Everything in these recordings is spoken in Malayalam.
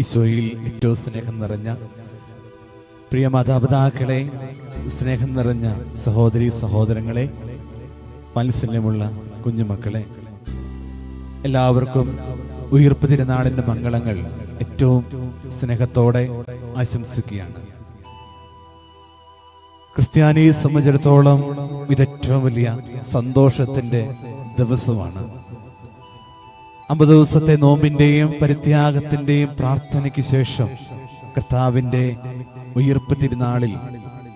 ഈശോയിൽ ഏറ്റവും സ്നേഹം നിറഞ്ഞ പ്രിയ മാതാപിതാക്കളെ സ്നേഹം നിറഞ്ഞ സഹോദരി സഹോദരങ്ങളെ മത്സല്യമുള്ള കുഞ്ഞുമക്കളെ എല്ലാവർക്കും ഉയർപ്പ് തിരുനാളിന്റെ മംഗളങ്ങൾ ഏറ്റവും സ്നേഹത്തോടെ ആശംസിക്കുകയാണ്. ക്രിസ്ത്യാനിയെ സംബന്ധിച്ചിടത്തോളം ഇതേറ്റവും വലിയ സന്തോഷത്തിന്റെ ദിവസമാണ്. അമ്പത് ദിവസത്തെ നോമ്പിന്റെയും പരിത്യാഗത്തിന്റെയും പ്രാർത്ഥനയ്ക്ക് ശേഷം കർത്താവിന്റെ ഉയർപ്പ് തിരുനാളിൽ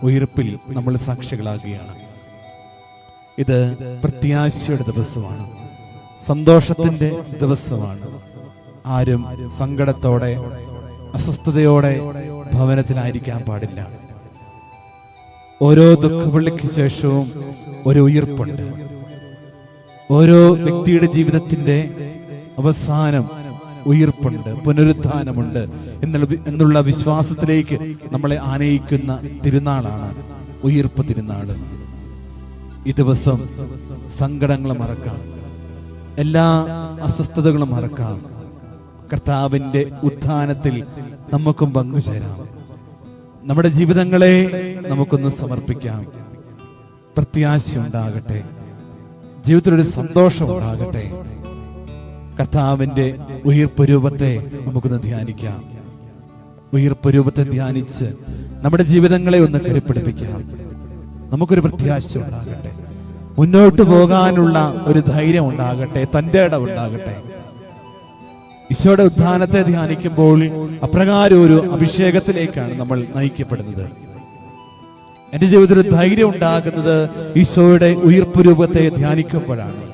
ഉയർപ്പിൽ നമ്മൾ സാക്ഷികളാകുകയാണ്. ഇത് പ്രത്യാശയുടെ ദിവസമാണ്. സന്തോഷത്തിന്റെ ദിവസമാണ്. ആരും സങ്കടത്തോടെ അസ്വസ്ഥതയോടെ ഭവനത്തിലായിരിക്കാൻ പാടില്ല. ഓരോ ദുഃഖവിളിക്ക് ശേഷവും ഒരു ഉയർപ്പുണ്ട്. ഓരോ വ്യക്തിയുടെ ജീവിതത്തിന്റെ അവസാനം ഉയർപ്പുണ്ട് പുനരുത്ഥാനമുണ്ട് എന്നുള്ള വിശ്വാസത്തിലേക്ക് നമ്മളെ ആനയിക്കുന്ന തിരുനാളാണ് ഉയർപ്പ് തിരുനാൾ. ഈ ദിവസം സങ്കടങ്ങൾ മറക്കാം എല്ലാ അസ്വസ്ഥതകളും മറക്കാം. കർത്താവിന്റെ ഉത്ഥാനത്തിൽ നമുക്കും പങ്കുചേരാം. നമ്മുടെ ജീവിതങ്ങളെ നമുക്കൊന്ന് സമർപ്പിക്കാം. പ്രത്യാശ ഉണ്ടാകട്ടെ ജീവിതത്തിലൊരു സന്തോഷം ഉണ്ടാകട്ടെ കർത്താവിന്റെ ഉയർപ്പ് രൂപത്തെ നമുക്കൊന്ന് ധ്യാനിക്കാം. ഉയർപ്പ് രൂപത്തെ ധ്യാനിച്ച് നമ്മുടെ ജീവിതങ്ങളെ ഒന്ന് കരുപ്പിടിപ്പിക്കാം. നമുക്കൊരു പ്രത്യാശ ഉണ്ടാകട്ടെ. മുന്നോട്ട് പോകാനുള്ള ഒരു ധൈര്യം ഉണ്ടാകട്ടെ. തന്റെ ഇടം ഉണ്ടാകട്ടെ. ഈശോയുടെ ഉദ്ധാനത്തെ ധ്യാനിക്കുമ്പോൾ അപ്രകാരം ഒരു അഭിഷേകത്തിലേക്കാണ് നമ്മൾ നയിക്കപ്പെടുന്നത്. എന്റെ ജീവിതത്തിൽ ധൈര്യം ഉണ്ടാകുന്നത് ഈശോയുടെ ഉയർപ്പ് രൂപത്തെ ധ്യാനിക്കുമ്പോഴാണ്.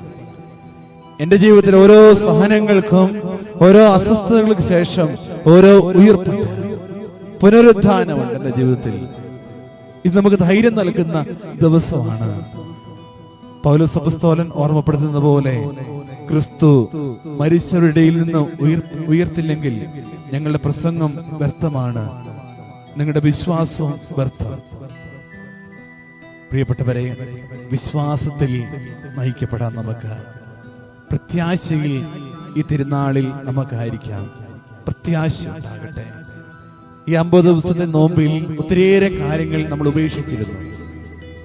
എന്റെ ജീവിതത്തിലെ ഓരോ സഹനങ്ങൾക്കും ഓരോ അസ്വസ്ഥതകൾക്ക് ശേഷം ഓരോ ഉയർപ്പുണ്ട് പുനരുദ്ധാനമുണ്ട് എന്റെ ജീവിതത്തിൽ. ഇത് നമുക്ക് ധൈര്യം നൽകുന്ന ദിവസമാണ്. പൗലോസ് അപ്പസ്തോലൻ ഓർമ്മപ്പെടുത്തുന്ന പോലെ ക്രിസ്തു മരിച്ചവരുടെ നിന്ന് ഉയർ ഉയർത്തില്ലെങ്കിൽ ഞങ്ങളുടെ പ്രസംഗം വ്യർത്ഥമാണ്. നിങ്ങളുടെ വിശ്വാസവും വ്യർത്ഥം. പ്രിയപ്പെട്ടവരെ വിശ്വാസത്തിൽ നയിക്കപ്പെടാൻ നമുക്ക്. പ്രത്യാശയിൽ ഈ തിരുനാളിൽ നമുക്കായിരിക്കാം. പ്രത്യാശ ഉണ്ടാകട്ടെ. ഈ അമ്പത് ദിവസത്തെ നോമ്പിൽ ഒത്തിരിയേറെ കാര്യങ്ങൾ നമ്മൾ ഉപേക്ഷിച്ചിരുന്നു.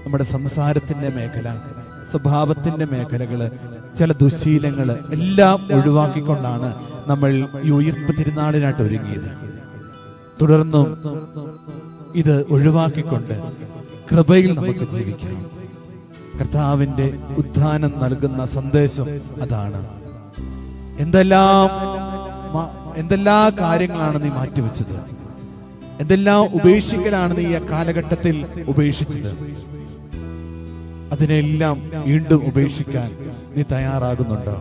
നമ്മുടെ സംസാരത്തിന്റെ മേഖല സ്വഭാവത്തിന്റെ മേഖലകൾ ചില ദുശീലങ്ങൾ എല്ലാം ഒഴിവാക്കിക്കൊണ്ടാണ് നമ്മൾ ഈ ഉയർപ്പ് തിരുനാളിനായിട്ട് ഒരുങ്ങിയത്. തുടർന്നും ഇത് ഒഴിവാക്കിക്കൊണ്ട് കൃപയിൽ നമുക്ക് ജീവിക്കാം. കർത്താവിന്റെ ഉത്ഥാനം നൽകുന്ന സന്ദേശം അതാണ്. എന്തെല്ലാം എന്തെല്ലാ കാര്യങ്ങളാണ് നീ മാറ്റിവെച്ചത്? എന്തെല്ലാം ഉപേക്ഷിക്കലാണ് നീ ആ കാലഘട്ടത്തിൽ ഉപേക്ഷിച്ചത്? അതിനെല്ലാം വീണ്ടും ഉപേക്ഷിക്കാൻ നീ തയ്യാറാകുന്നുണ്ടോ?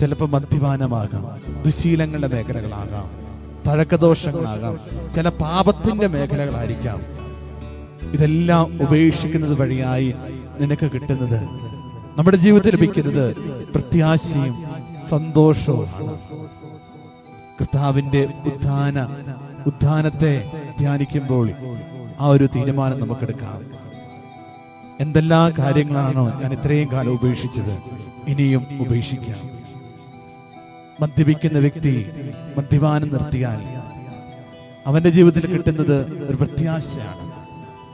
ചിലപ്പോൾ മദ്യപാനമാകാം ദുശീലങ്ങളുടെ മേഖലകളാകാം തഴക്കദോഷങ്ങളാകാം ചില പാപത്തിന്റെ മേഖലകളായിരിക്കാം. ഇതെല്ലാം ഉപേക്ഷിക്കുന്നത് വഴിയായി നിനക്ക് കിട്ടുന്നത്. നമ്മുടെ ജീവിതത്തിൽ ലഭിക്കുന്നത് പ്രത്യാശയും സന്തോഷവുമാണ് കർത്താവിന്റെ ഉത്ഥാന ഉത്ഥാനത്തെ ധ്യാനിക്കുമ്പോൾ ആ ഒരു തീരുമാനം നമുക്കെടുക്കാം. എന്തെല്ലാം കാര്യങ്ങളാണോ ഞാൻ ഇത്രയും കാലം ഉപേക്ഷിച്ചത് ഇനിയും ഉപേക്ഷിക്കാം. മദ്യപിക്കുന്ന വ്യക്തി മദ്യപാനം നിർത്തിയാൽ അവന്റെ ജീവിതത്തിൽ കിട്ടുന്നത് ഒരു പ്രത്യാശയാണ്.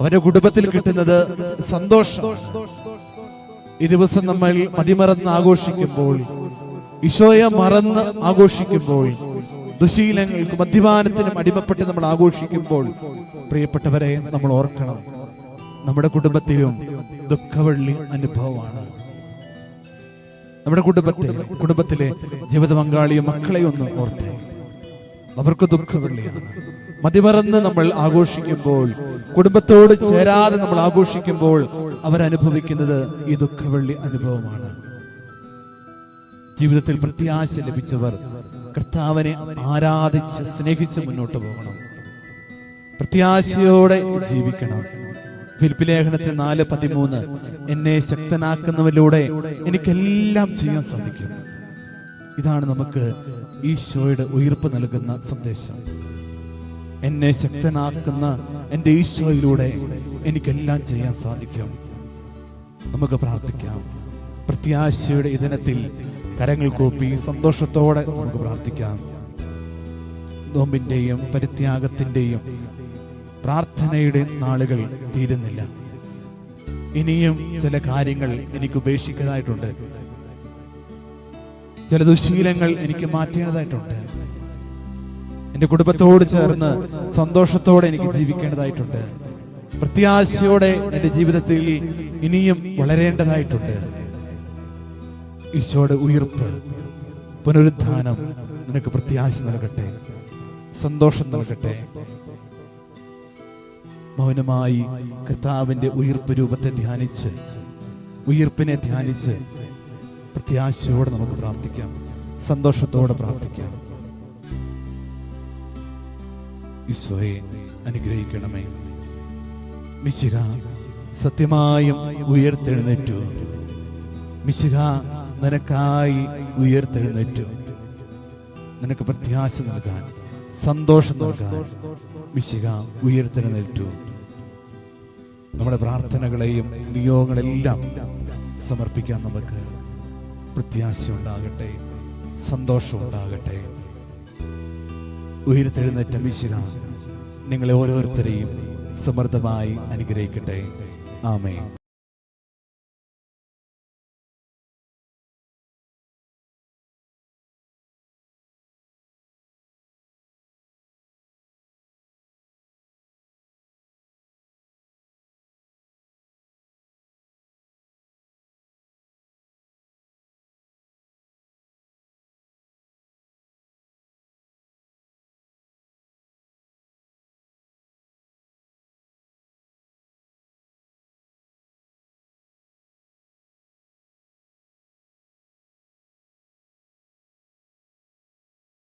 അവന്റെ കുടുംബത്തിൽ കിട്ടുന്നത് സന്തോഷം. ഈ ദിവസം നമ്മൾ മതിമറന്ന് ആഘോഷിക്കുമ്പോൾ ഈശോയെ മറന്ന് ആഘോഷിക്കുമ്പോൾ ദുശീലങ്ങൾക്ക് മദ്യപാനത്തിനും അടിമപ്പെട്ട് നമ്മൾ ആഘോഷിക്കുമ്പോൾ പ്രിയപ്പെട്ടവരെ നമ്മൾ ഓർക്കണം നമ്മുടെ കുടുംബത്തിലും ദുഃഖവള്ളി അനുഭവമാണ്. നമ്മുടെ കുടുംബത്തെ കുടുംബത്തിലെ ജീവിത പങ്കാളിയും മക്കളെയും ഒന്ന് ഓർത്തേ. അവർക്ക് ദുഃഖവെള്ളിയാണ്. മതിമറന്ന് നമ്മൾ ആഘോഷിക്കുമ്പോൾ കുടുംബത്തോട് ചേരാതെ നമ്മൾ ആഘോഷിക്കുമ്പോൾ അവരനുഭവിക്കുന്നത് ഈ ദുഃഖവെള്ളി അനുഭവമാണ്. ജീവിതത്തിൽ പ്രത്യാശ ലഭിച്ചവർ കർത്താവിനെ ആരാധിച്ച് സ്നേഹിച്ച് മുന്നോട്ട് പോകണം. പ്രത്യാശയോടെ ജീവിക്കണം. ഫിലിപ്പ് നാല് പതിമൂന്ന് എന്നെ ശക്തനാക്കുന്നവരിലൂടെ എനിക്കെല്ലാം ചെയ്യാൻ സാധിക്കും. ഇതാണ് നമുക്ക് ഈശോയുടെ ഉയർപ്പ് നൽകുന്ന സന്ദേശം. എന്നെ ശക്തനാക്കുന്ന എന്റെ ഈശോയിലൂടെ എനിക്കെല്ലാം ചെയ്യാൻ സാധിക്കും. നമുക്ക് പ്രാർത്ഥിക്കാം. പ്രത്യാശയുടെ ദിനത്തിൽ കരങ്ങൾ കൂപ്പി സന്തോഷത്തോടെ നമുക്ക് പ്രാർത്ഥിക്കാം. നോമ്പിന്റെയും പരിത്യാഗത്തിന്റെയും പ്രാർത്ഥനയുടെ നാളുകൾ തീരുന്നില്ല. ഇനിയും ചില കാര്യങ്ങൾ എനിക്ക് ഉപേക്ഷിക്കേണ്ടതായിട്ടുണ്ട് ചില ദുശീലങ്ങൾ എനിക്ക് മാറ്റേണ്ടതായിട്ടുണ്ട്. എന്റെ കുടുംബത്തോട് ചേർന്ന് സന്തോഷത്തോടെ എനിക്ക് ജീവിക്കേണ്ടതായിട്ടുണ്ട്. പ്രത്യാശയോടെ എന്റെ ജീവിതത്തിൽ ഇനിയും വളരേണ്ടതായിട്ടുണ്ട്. ഈശോയുടെ ഉയർപ്പ് പുനരുത്ഥാനം നിനക്ക് പ്രത്യാശ നൽകട്ടെ സന്തോഷം നൽകട്ടെ. മൗനമായി കർത്താവിന്റെ ഉയർപ്പ് രൂപത്തെ ധ്യാനിച്ച് ഉയർപ്പിനെ ധ്യാനിച്ച് പ്രത്യാശയോടെ നമുക്ക് പ്രാർത്ഥിക്കാം. സന്തോഷത്തോടെ പ്രാർത്ഥിക്കാം. ഈശോയെ അനുഗ്രഹിക്കണമേ. മിശിക സത്യമായും ഉയർത്തെഴുന്നേറ്റു. മിശിക നിനക്കായി ഉയർത്തെഴുന്നേറ്റു. നിനക്ക് പ്രത്യാശ നൽകാൻ സന്തോഷം നൽകാൻ മിശിക ഉയർത്തെഴുന്നേറ്റു. നമ്മുടെ പ്രാർത്ഥനകളെയും നിയോഗങ്ങളെല്ലാം സമർപ്പിക്കാൻ നമുക്ക്. പ്രത്യാശ ഉണ്ടാകട്ടെ സന്തോഷം ഉണ്ടാകട്ടെ ഉയരത്തെഴുന്നേറ്റ മിശിക നിങ്ങളെ ഓരോരുത്തരെയും സമൃദ്ധമായി അനുഗ്രഹിക്കട്ടെ. ആമേ